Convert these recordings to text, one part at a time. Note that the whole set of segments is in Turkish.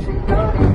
Thank you.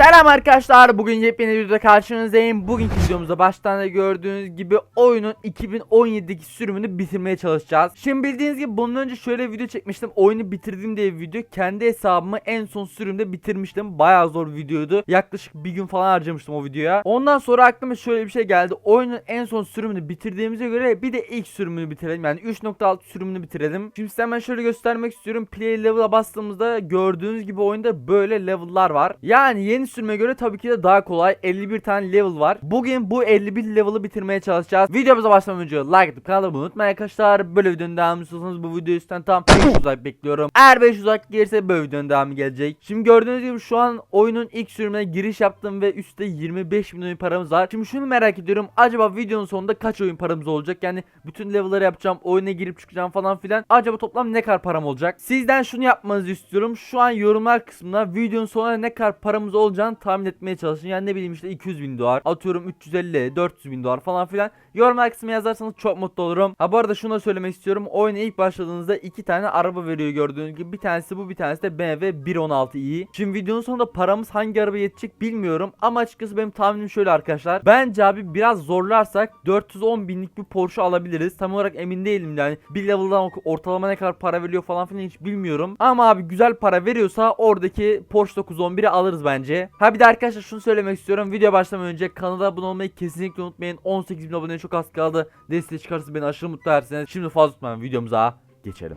Selam arkadaşlar. Bugün yepyeni videoda karşınızdayım. Bugünkü videomuzda baştan da gördüğünüz gibi oyunun 2017'deki sürümünü bitirmeye çalışacağız. Şimdi bildiğiniz gibi bundan önce şöyle video çekmiştim. Oyunu bitirdim diye video. Kendi hesabımı en son sürümde bitirmiştim. Bayağı zor videoydu. Yaklaşık bir gün falan harcamıştım o videoya. Ondan sonra aklıma şöyle bir şey geldi. Oyunun en son sürümünü bitirdiğimize göre bir de ilk sürümünü bitirelim. Yani 3.6 sürümünü bitirelim. Şimdi size hemen şöyle göstermek istiyorum. Play level'a bastığımızda gördüğünüz gibi oyunda böyle level'lar var. Yani yeni sürüme göre tabii ki de daha kolay. 51 tane level var. Bugün bu 51 level'ı bitirmeye çalışacağız. Videomuza başlamadan önce like atıp kanalı abone unutmayın arkadaşlar. Böyle videonun devamı istiyorsanız bu video üstten tam 500 like bekliyorum. Eğer 500 like gelirse böyle videonun devamı gelecek. Şimdi gördüğünüz gibi şu an oyunun ilk sürümüne giriş yaptım ve üstte 25 bin oyun paramız var. Şimdi şunu merak ediyorum. Acaba videonun sonunda kaç oyun paramız olacak? Yani bütün level'ları yapacağım. Oyuna girip çıkacağım falan filan. Acaba toplam ne kadar param olacak? Sizden şunu yapmanızı istiyorum. Şu an yorumlar kısmına videonun sonuna ne kadar paramız olacağını tahmin etmeye çalışın. Yani ne bileyim işte 200 bin dolar. Atıyorum 350, 400 bin dolar falan filan. Yorumlar kısmına yazarsanız çok mutlu olurum. Ha bu arada şunu da söylemek istiyorum. Oyuna ilk başladığınızda iki tane araba veriyor gördüğünüz gibi. Bir tanesi bu bir tanesi de BMW 116i. Şimdi videonun sonunda paramız hangi araba yetecek bilmiyorum. Ama açıkçası benim tahminim şöyle arkadaşlar. Bence abi biraz zorlarsak 410 binlik bir Porsche alabiliriz. Tam olarak emin değilim yani. Bir level'dan ortalama ne kadar para veriyor falan filan hiç bilmiyorum. Ama abi güzel para veriyorsa oradaki Porsche 911'i alırız bence. Ha bir de arkadaşlar şunu söylemek istiyorum. Video başlamadan önce kanala abone olmayı kesinlikle unutmayın. 18 bin aboneye çok az kaldı. Desteği çıkarsa beni aşırı mutlu edersiniz. Şimdi fazla tutmayın videomuza geçelim.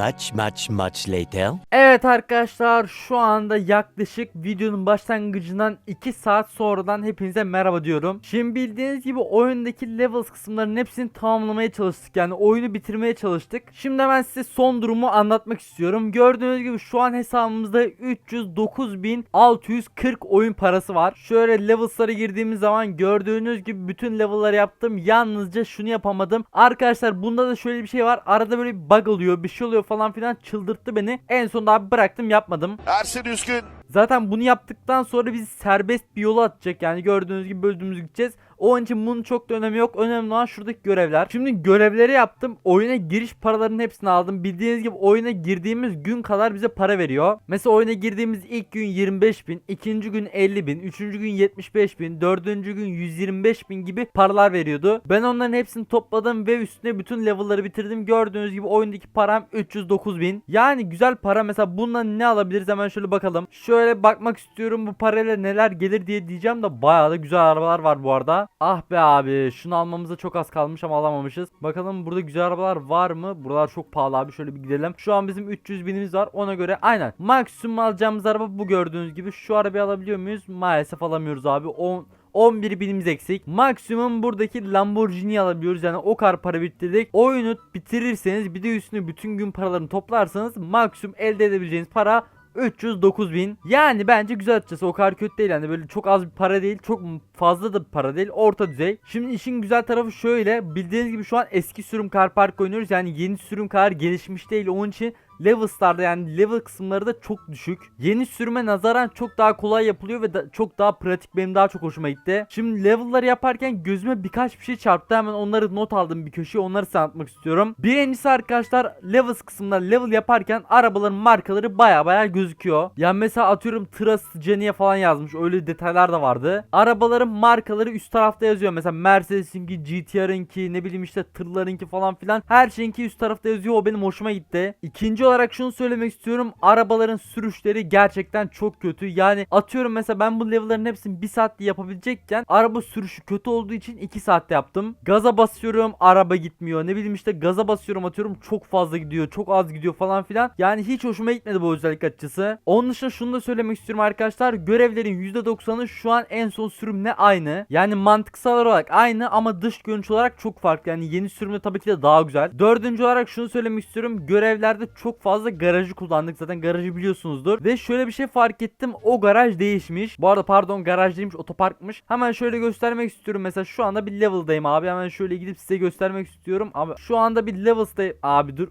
Much, much, much later. Evet arkadaşlar şu anda yaklaşık videonun başlangıcından 2 saat sonradan hepinize merhaba diyorum. Şimdi bildiğiniz gibi oyundaki levels kısımlarının hepsini tamamlamaya çalıştık. Yani oyunu bitirmeye çalıştık. Şimdi hemen size son durumu anlatmak istiyorum. Gördüğünüz gibi şu an hesabımızda 309.640 oyun parası var. Şöyle levels'lara girdiğimiz zaman gördüğünüz gibi bütün level'ları yaptım. Yalnızca şunu yapamadım. Arkadaşlar bunda da şöyle bir şey var. Arada böyle bir bug oluyor bir şey oluyor falan filan çıldırttı beni. En sonunda abi bıraktım yapmadım. Ersin Üskün Zaten bunu yaptıktan sonra bizi serbest bir yola atacak. Yani gördüğünüz gibi bölümümüz gideceğiz. O an için bunun çok da önemi yok. Önemli olan şuradaki görevler. Şimdi görevleri yaptım. Oyuna giriş paralarının hepsini aldım. Bildiğiniz gibi oyuna girdiğimiz gün kadar bize para veriyor. Mesela oyuna girdiğimiz ilk gün 25 bin, ikinci gün 50 bin, üçüncü gün 75 bin, dördüncü gün 125 bin gibi paralar veriyordu. Ben onların hepsini topladım ve üstüne bütün level'ları bitirdim. Gördüğünüz gibi oyundaki param 309 bin. Yani güzel para. Mesela bundan ne alabiliriz hemen şöyle bakalım. Şöyle bakmak istiyorum bu parayla neler gelir diye diyeceğim de bayağı da güzel arabalar var bu arada. Ah be abi şunu almamıza çok az kalmış ama alamamışız. Bakalım burada güzel arabalar var mı? Buralar çok pahalı abi şöyle bir gidelim. Şu an bizim 300 binimiz var ona göre aynen. Maksimum alacağımız araba bu gördüğünüz gibi. Şu arabayı alabiliyor muyuz? Maalesef alamıyoruz abi. 10 11 binimiz eksik. Maksimum buradaki Lamborghini alabiliyoruz. Yani o kadar para bitirdik. Oyunu bitirirseniz bir de üstüne bütün gün paralarını toplarsanız maksimum elde edebileceğiniz para 309 bin. Yani bence güzel açıkçası o kadar kötü değil. Yani böyle çok az bir para değil. Çok fazla da bir para değil. Orta düzey. Şimdi işin güzel tarafı şöyle. Bildiğiniz gibi şu an eski sürüm car park oynuyoruz. Yani yeni sürüm kadar gelişmiş değil. Onun için Levels'larda yani level kısımları da çok düşük. Yeni sürüme nazaran çok daha kolay yapılıyor ve da- çok daha pratik benim daha çok hoşuma gitti. Şimdi level'ları yaparken gözüme birkaç bir şey çarptı. Hemen onları not aldım bir köşeye onları size anlatmak istiyorum. Birincisi arkadaşlar levels kısmında level yaparken arabaların markaları baya baya gözüküyor. Yani mesela atıyorum Tras Ceniye falan yazmış. Öyle detaylar da vardı. Arabaların markaları üst tarafta yazıyor. Mesela Mercedes'inki, GTR'ınki, ne bileyim işte tırlarınki falan filan. Her şeyinki üst tarafta yazıyor. O benim hoşuma gitti. İkinci olarak şunu söylemek istiyorum. Arabaların sürüşleri gerçekten çok kötü. Yani atıyorum mesela ben bu level'ların hepsini 1 saatte yapabilecekken araba sürüşü kötü olduğu için 2 saatte yaptım. Gaza basıyorum araba gitmiyor. Ne bileyim işte gaza basıyorum atıyorum çok fazla gidiyor. Çok az gidiyor falan filan. Yani hiç hoşuma gitmedi bu özellik açıkçası. Onun dışında şunu da söylemek istiyorum arkadaşlar. Görevlerin %90'ı şu an en son sürümle aynı. Yani mantıksal olarak aynı ama dış görünüş olarak çok farklı. Yani yeni sürümde tabii ki de daha güzel. Dördüncü olarak şunu söylemek istiyorum. Görevlerde çok fazla garajı kullandık. Zaten garajı biliyorsunuzdur. Ve şöyle bir şey fark ettim. O garaj değişmiş. Bu arada pardon garaj değilmiş otoparkmış. Hemen şöyle göstermek istiyorum. Mesela şu anda bir level'dayım abi. Hemen şöyle gidip size göstermek istiyorum. Abi şu anda bir levels'dayım. Abi dur.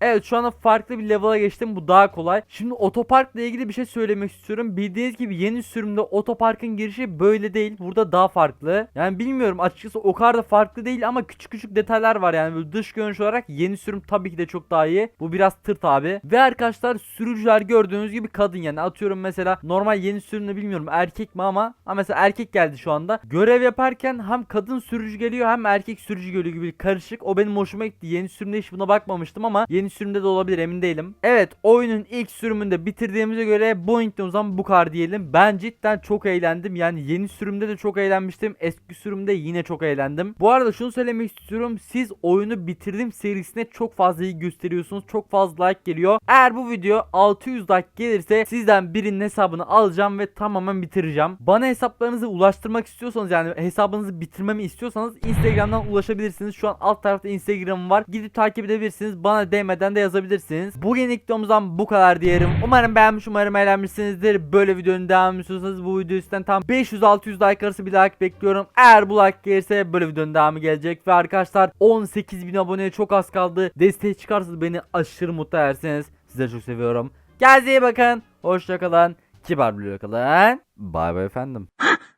Evet şu anda farklı bir level'a geçtim. Bu daha kolay. Şimdi otoparkla ilgili bir şey söylemek istiyorum. Bildiğiniz gibi yeni sürümde otoparkın girişi böyle değil. Burada daha farklı. Yani bilmiyorum açıkçası o kadar da farklı değil ama küçük küçük detaylar var yani. Böyle dış görünüş olarak yeni sürüm tabii ki de çok daha iyi. Bu biraz tırt abi. Ve arkadaşlar sürücüler gördüğünüz gibi kadın yani. Atıyorum mesela normal yeni sürümde bilmiyorum erkek mi ama ama mesela erkek geldi şu anda. Görev yaparken hem kadın sürücü geliyor hem erkek sürücü geliyor gibi karışık. O benim hoşuma gitti. Yeni sürümde hiç buna bakmamıştım ama yeni sürümde de olabilir emin değilim. Evet oyunun ilk sürümünde bitirdiğimize göre bu videomuzdan bu kadar diyelim. Ben cidden çok eğlendim. Yani yeni sürümde de çok eğlenmiştim. Eski sürümde yine çok eğlendim. Bu arada şunu söylemek istiyorum. Siz oyunu bitirdim serisine çok fazla iyi gösteriyorsunuz. Çok fazla like geliyor. Eğer bu video 600 like gelirse sizden birinin hesabını alacağım ve tamamen bitireceğim. Bana hesaplarınızı ulaştırmak istiyorsanız yani hesabınızı bitirmemi istiyorsanız Instagram'dan ulaşabilirsiniz. Şu an alt tarafta Instagram'ım var. Gidip takip edebilirsiniz. Bana değmeden de yazabilirsiniz. Bugün ilk videomuzdan bu kadar diyelim. Umarım beğenmiş, umarım eğlenmişsinizdir. Böyle videonun devamını istiyorsanız bu video üstten tam 500-600 like arası bir like bekliyorum. Eğer bu like gelirse böyle videonun devamı gelecek. Ve arkadaşlar 18.000 aboneye çok az kaldı. Desteği çıkarsanız beni aşırı mutlu edersiniz. Sizleri çok seviyorum. Kendinize bakın. Hoşçakalın. Kibar bir kalın. Bay bay efendim.